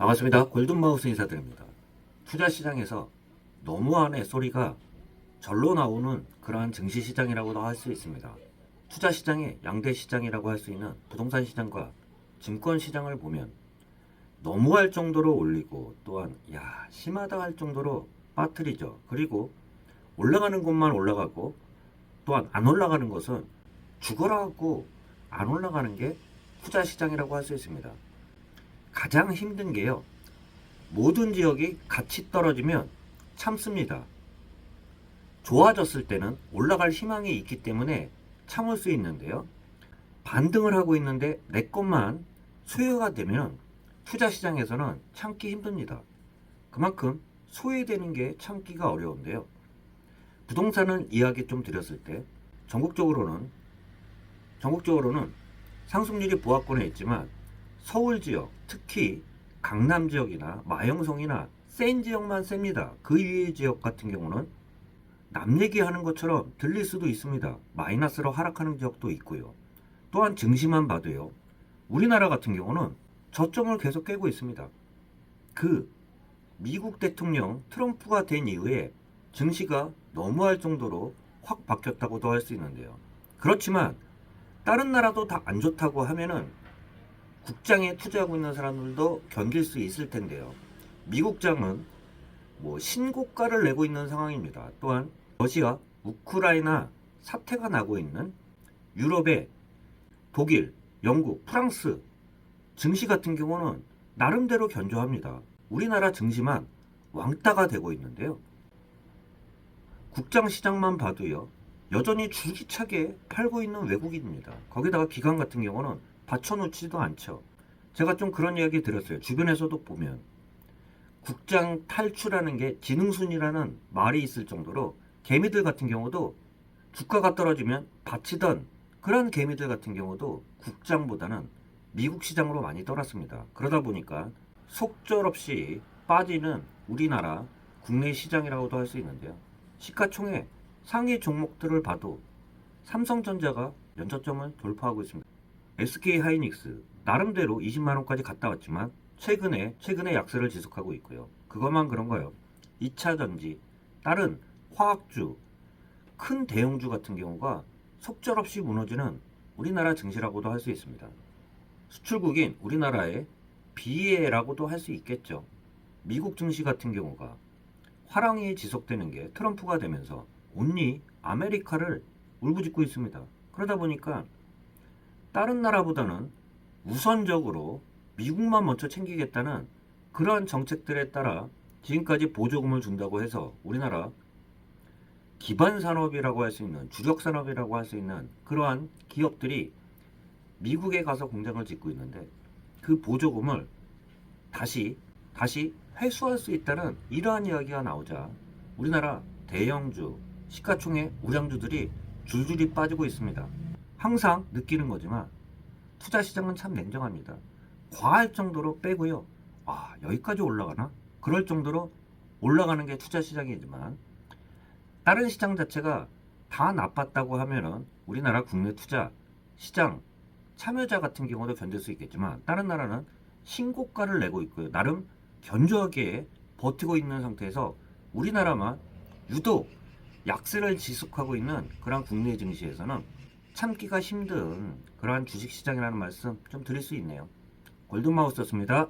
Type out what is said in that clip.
반갑습니다. 골든마우스 인사드립니다. 투자 시장에서 너무한 소리가 절로 나오는 그러한 증시 시장이라고도 할 수 있습니다. 투자 시장의 양대 시장이라고 할 수 있는 부동산 시장과 증권 시장을 보면 너무할 정도로 올리고 또한 야 심하다 할 정도로 빠뜨리죠. 그리고 올라가는 곳만 올라가고 또한 안 올라가는 것은 죽어라 하고 안 올라가는 게 투자 시장이라고 할 수 있습니다. 가장 힘든 게요. 모든 지역이 같이 떨어지면 참습니다. 좋아졌을 때는 올라갈 희망이 있기 때문에 참을 수 있는데요. 반등을 하고 있는데 내 것만 소외가 되면 투자 시장에서는 참기 힘듭니다. 그만큼 소외되는 게 참기가 어려운데요. 부동산은 이야기 좀 드렸을 때 전국적으로는 전국적으로는 상승률이 보합권에 있지만 서울 지역, 특히 강남 지역이나 마영성이나 센 지역만 셉니다. 그 위의 지역 같은 경우는 남 얘기하는 것처럼 들릴 수도 있습니다. 마이너스로 하락하는 지역도 있고요. 또한 증시만 봐도요. 우리나라 같은 경우는 저점을 계속 깨고 있습니다. 그 미국 대통령 트럼프가 된 이후에 증시가 너무할 정도로 확 바뀌었다고도 할 수 있는데요. 그렇지만 다른 나라도 다 안 좋다고 하면은 국장에 투자하고 있는 사람들도 견딜 수 있을 텐데요. 미국장은 뭐 신고가를 내고 있는 상황입니다. 또한 러시아, 우크라이나 사태가 나고 있는 유럽의 독일, 영국, 프랑스 증시 같은 경우는 나름대로 견조합니다. 우리나라 증시만 왕따가 되고 있는데요. 국장 시장만 봐도요. 여전히 줄기차게 팔고 있는 외국인입니다. 거기다가 기관 같은 경우는 받쳐놓지도 않죠. 제가 좀 그런 이야기 들었어요. 주변에서도 보면 국장 탈출하는 게 지능순이라는 말이 있을 정도로 개미들 같은 경우도 주가가 떨어지면 바치던 그런 개미들 같은 경우도 국장보다는 미국 시장으로 많이 떠났습니다. 그러다 보니까 속절없이 빠지는 우리나라 국내 시장이라고도 할 수 있는데요. 시가총액 상위 종목들을 봐도 삼성전자가 연저점을 돌파하고 있습니다. SK 하이닉스 나름대로 20만 원까지 갔다 왔지만 최근에 최근에 약세를 지속하고 있고요. 그것만 그런가요? 2차 전지 다른 화학주 큰 대형주 같은 경우가 속절없이 무너지는 우리나라 증시라고도 할 수 있습니다. 수출국인 우리나라의 비애라고도 할 수 있겠죠. 미국 증시 같은 경우가 화랑이 지속되는 게 트럼프가 되면서 온리 아메리카를 울부짖고 있습니다. 그러다 보니까 다른 나라보다는 우선적으로 미국만 먼저 챙기겠다는 그러한 정책들에 따라 지금까지 보조금을 준다고 해서 우리나라 기반 산업이라고 할 수 있는 주력 산업이라고 할 수 있는 그러한 기업들이 미국에 가서 공장을 짓고 있는데 그 보조금을 다시 다시 회수할 수 있다는 이러한 이야기가 나오자 우리나라 대형주 시가총액 우량주들이 줄줄이 빠지고 있습니다. 항상 느끼는 거지만 투자 시장은 참 냉정합니다. 과할 정도로 빼고요. 아 여기까지 올라가나? 그럴 정도로 올라가는 게 투자 시장이지만 다른 시장 자체가 다 나빴다고 하면은 우리나라 국내 투자 시장 참여자 같은 경우도 견딜 수 있겠지만 다른 나라는 신고가를 내고 있고요. 나름 견조하게 버티고 있는 상태에서 우리나라만 유독 약세를 지속하고 있는 그러한 국내 증시에서는 참기가 힘든 그러한 주식시장이라는 말씀 좀 드릴 수 있네요. 골든마우스였습니다.